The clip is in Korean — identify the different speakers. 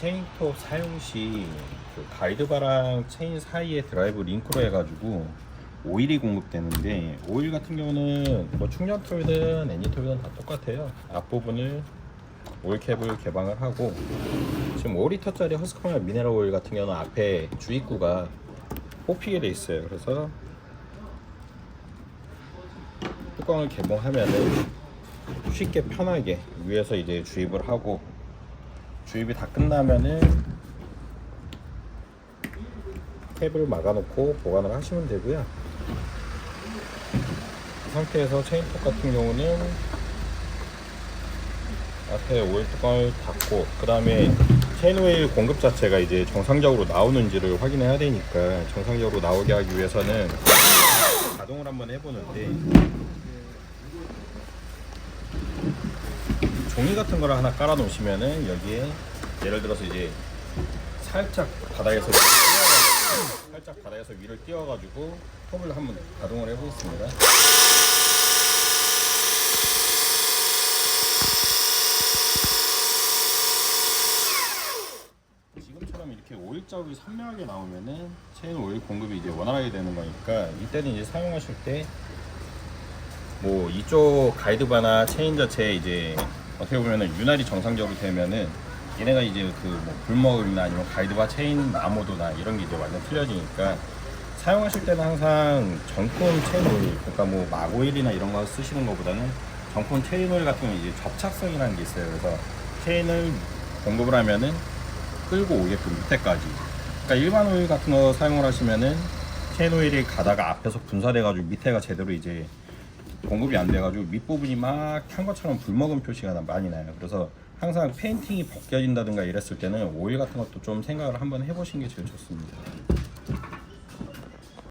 Speaker 1: 체인톱 사용 시 그 가이드바랑 체인 사이에 드라이브 링크로 해가지고 오일이 공급되는데 오일 같은 경우는 뭐 충전톱이든 애니톱이든 다 똑같아요. 앞부분을 오일캡을 개방을 하고 지금 5리터짜리 허스커마 미네랄 오일 같은 경우는 앞에 주입구가 뽑히게 돼 있어요. 그래서 뚜껑을 개봉하면은 쉽게 편하게 위에서 이제 주입을 하고 주입이 다 끝나면은 탭을 막아놓고 보관을 하시면 되고요. 이 상태에서 체인톱 같은 경우는 앞에 오일 뚜껑을 닫고 그 다음에 체인 오일 공급 자체가 이제 정상적으로 나오는지를 확인해야 되니까 정상적으로 나오게 하기 위해서는 가동을 한번 해보는데 종이 같은 거를 하나 깔아 놓으시면은 여기에 예를 들어서 이제 살짝 바닥에서 위를 띄워가지고 살짝 바닥에서 위를 띄워가지고 톱을 한번 가동을 해보겠습니다. 지금처럼 이렇게 오일 자국이 선명하게 나오면은 체인 오일 공급이 이제 원활하게 되는 거니까 이때는 이제 사용하실 때 뭐 이쪽 가이드바나 체인 자체에 이제 어떻게 보면은 윤활이 정상적으로 되면은 얘네가 이제 그뭐 불먹이나 아니면 가이드바 체인 나모도나 이런 게 이제 완전 틀려지니까 사용하실 때는 항상 정품 체인 오일 그러니까 뭐 마고일이나 이런 거 쓰시는 것보다는 정품 체인 오일 같은 경우 이제 접착성이라는 게 있어요. 그래서 체인을 공급을 하면은 끌고 오게끔 밑에까지. 그러니까 일반 오일 같은 거 사용을 하시면은 체인 오일이 가다가 앞에서 분사돼 가지고 밑에가 제대로 이제 공급이 안 돼가지고 밑부분이 막 탄 것처럼 불먹은 표시가 나- 많이 나요. 그래서 항상 페인팅이 벗겨진다든가 이랬을 때는 오일 같은 것도 좀 생각을 한번 해보시는 게 제일 좋습니다.